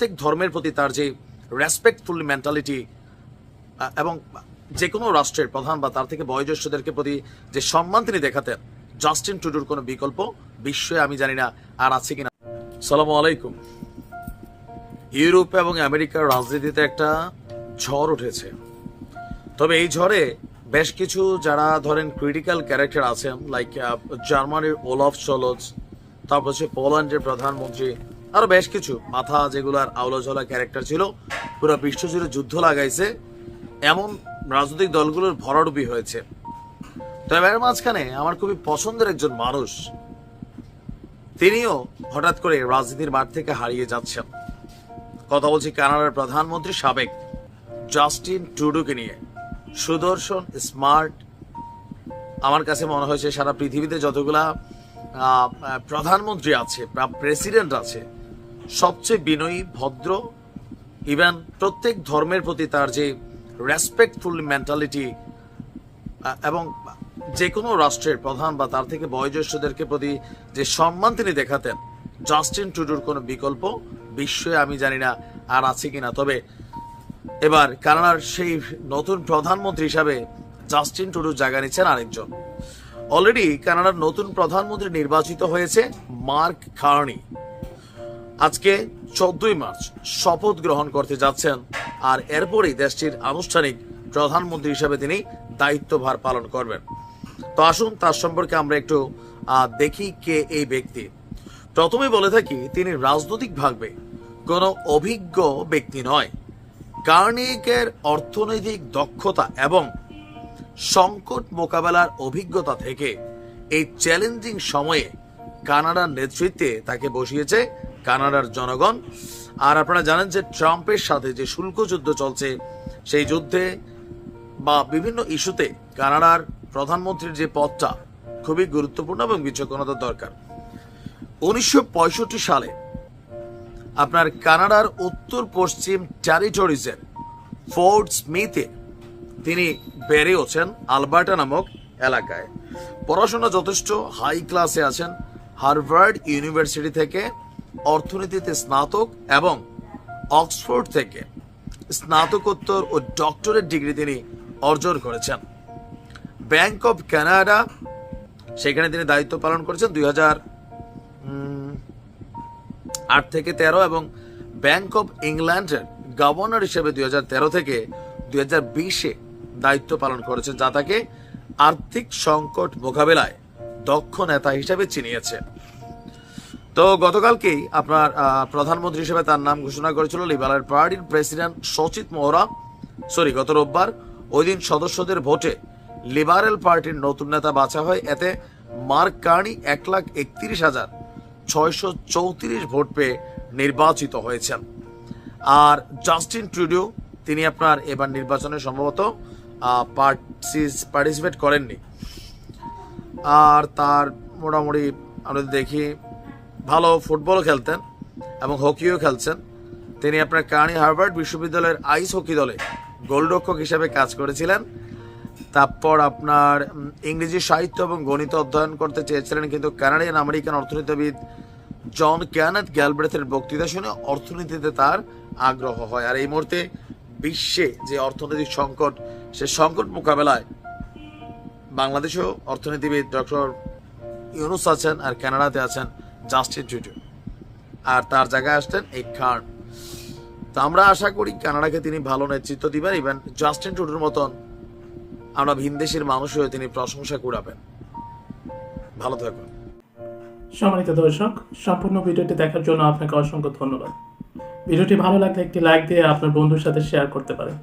প্রত্যেক ধর্মের প্রতি তার যে রেসপেক্টফুল মেন্টালিটি এবং যে কোনো রাষ্ট্রের প্রধান বা তার থেকে বয়োজ্যেষ্ঠদেরকে প্রতি যে সম্মান তিনি দেখাতেন জাস্টিন টুডুর কোনো বিকল্প বিশ্বে আমি জানি না আর আছে কিনা। সালামু আলাইকুম। ইউরোপ এবং আমেরিকার রাজনীতিতে একটা ঝড় উঠেছে। তবে এই ঝড়ে বেশ কিছু যারা ধরেন ক্রিটিক্যাল ক্যারেক্টার আছেন লাইক জার্মানির ওলফ চলস তারপর হচ্ছে পোল্যান্ডের প্রধানমন্ত্রী আরও বেশ কিছু। মাথা যেগুলার আউলাঝোলা ক্যারেক্টার ছিল, পুরো বিশ্ব জুড়ে যুদ্ধ লাগাইছে। এমন রাজনৈতিক দলগুলোর ভরাডুবি হয়েছে। তবে এর মাঝখানে আমার খুবই পছন্দের একজন মানুষ, তিনিও হঠাৎ করে রাজনীতির মাঠ থেকে হারিয়ে যাচ্ছেন। কথা বলছি কানাডার প্রধানমন্ত্রী সাবেক জাস্টিন টুডুকে নিয়ে। সুদর্শন, স্মার্ট। আমার কাছে মনে হয়েছে সারা পৃথিবীতে যতগুলা প্রধানমন্ত্রী আছে বা প্রেসিডেন্ট আছে সবচেয়ে বিনয়ী, ভদ্র ইভেন প্রত্যেক ধর্মের প্রতি তার যে রেসপেক্টফুল মেন্টালিটি এবং যে কোনো রাষ্ট্রের প্রধান বা তার থেকে বয়োজ্যেষ্ঠদেরকে প্রতি যে সম্মান তিনি দেখাতেন জাস্টিন টুডুর কোনো বিকল্প বিশ্বে আমি জানি না আর আছে কিনা। তবে এবার কানাডার সেই নতুন প্রধানমন্ত্রী হিসাবে জাস্টিন টুডুর জায়গা নিচ্ছেন আরেকজন। অলরেডি কানাডার নতুন প্রধানমন্ত্রী নির্বাচিত হয়েছে মার্ক কার্নি। আজকে চোদ্দই মার্চ শপথ গ্রহণ করতে যাচ্ছেন। আর এরপরই দেশটির আনুষ্ঠানিক প্রধানমন্ত্রী হিসেবে তিনি দায়িত্বভার পালন করবেন। তো আসুন, তার সম্পর্কে আমরা একটু দেখি কে এই ব্যক্তি। প্রথমে বলে থাকি, তিনি রাজনৈতিকভাবে কোনো অভিজ্ঞ ব্যক্তি নয়। কার্নিকের অর্থনৈতিক দক্ষতা এবং সংকট মোকাবেলার অভিজ্ঞতা থেকে এই চ্যালেঞ্জিং সময়ে কানাডার নেতৃত্বে তাকে বসিয়েছে কানাডার জনগণ। আর আপনারা জানেন যে ট্রাম্পের সাথে যে শুল্ক যুদ্ধ চলছে, সেই যুদ্ধে বা বিভিন্ন ইস্যুতে কানাডার প্রধানমন্ত্রীর যে পদটা খুবই গুরুত্বপূর্ণ এবং বিচক্ষণতার দরকার। উনিশশো পঁয়ষট্টি সালে আপনার কানাডার উত্তর পশ্চিম টেরিটরিজের ফোর্ট স্মিথে তিনি বেড়ে ওঠেন আলবার্টা নামক এলাকায়। পড়াশোনা যথেষ্ট, হাই ক্লাসে আছেন। হার্ভার্ড ইউনিভার্সিটি থেকে অর্থনীতিতে স্নাতক এবং অক্সফোর্ড থেকে স্নাতকোত্তর ও ডক্টরেট ডিগ্রি তিনি অর্জন করেছেন। ব্যাংক অফ কানাডা, সেখানে তিনি দায়িত্ব পালন করেছেন দুই আট থেকে তেরো এবং ব্যাংক অফ ইংল্যান্ডের গভর্নর হিসেবে দুই হাজার তেরো থেকে দুই হাজার দায়িত্ব পালন করেছেন, যা তাকে আর্থিক সংকট মোকাবেলায় দক্ষ নেতা হিসেবে চিনিয়েছে। তো গতকালকেই আপনার প্রধানমন্ত্রী হিসেবে তার নাম ঘোষণা করেছিল লিবারেল পার্টির প্রেসিডেন্ট সচিত মোহরা। সরি, গত রোববার ওই দিন সদস্যদের ভোটে লিবারেল পার্টির নতুন নেতা বাছা হয়। এতে মার্ক কার্নি এক লাখ একত্রিশ হাজার ছয়শো চৌত্রিশ ভোট পেয়ে নির্বাচিত হয়েছেন। আর জাস্টিন ট্রুডিও তিনি আপনার এবার নির্বাচনে সম্ভবত পার্টিসিপেট করেননি। আর তার মোটামুটি আমরা দেখি ভালো ফুটবলও খেলতেন এবং হকিও খেলছেন। তিনি আপনার কার্নি হার্ভার্ড বিশ্ববিদ্যালয়ের আইস হকি দলে গোলরক্ষক হিসেবে কাজ করেছিলেন। তারপর আপনার ইংরেজি সাহিত্য এবং গণিত অধ্যয়ন করতে চেয়েছিলেন কিন্তু কানাডিয়ান আমেরিকান অর্থনীতিবিদ জন ক্যানেথ গ্যালব্রেথের বক্তৃতা শুনে অর্থনীতিতে তার আগ্রহ হয়। আর এই মুহূর্তে বিশ্বে যে অর্থনৈতিক সংকট, সে সংকট মোকাবেলায় বাংলাদেশেও অর্থনীতিবিদ ডক্টর ইউনুস আছেন আর কানাডাতে আছেন জাস্টিন টুটু আর তার জায়গায় আসতেন এই খান। তো আমরা আশা করি কানাডাকে তিনি ভালো নেতৃত্ব দিবেন, ইভেন জাস্টিন টুটুর মতন আমরা ভিনদেশের মানুষ হয়ে তিনি প্রশংসা কুড়াবেন। ভালো থাকুন। সম্মানিত দর্শক, সম্পূর্ণ ভিডিওটি দেখার জন্য আপনাকে অসংখ্য ধন্যবাদ। ভিডিওটি ভালো লাগলে একটি লাইক দিয়ে আপনার বন্ধুর সাথে শেয়ার করতে পারেন।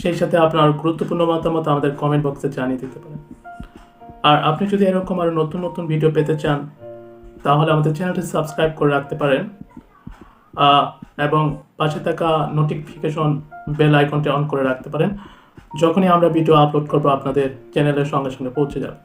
সেই সাথে আপনার গুরুত্বপূর্ণ মতামত আমাদের কমেন্ট বক্সে জানিয়ে দিতে পারেন। আর আপনি যদি এরকম আরও নতুন নতুন ভিডিও পেতে চান তাহলে আমাদের চ্যানেলটি সাবস্ক্রাইব করে রাখতে পারেন। এবং পাশে থাকা নোটিফিকেশন বেল আইকনটি অন করে রাখতে পারেন। যখনই আমরা ভিডিও আপলোড করব, আপনাদের চ্যানেলের সঙ্গে সঙ্গে পৌঁছে যাবে।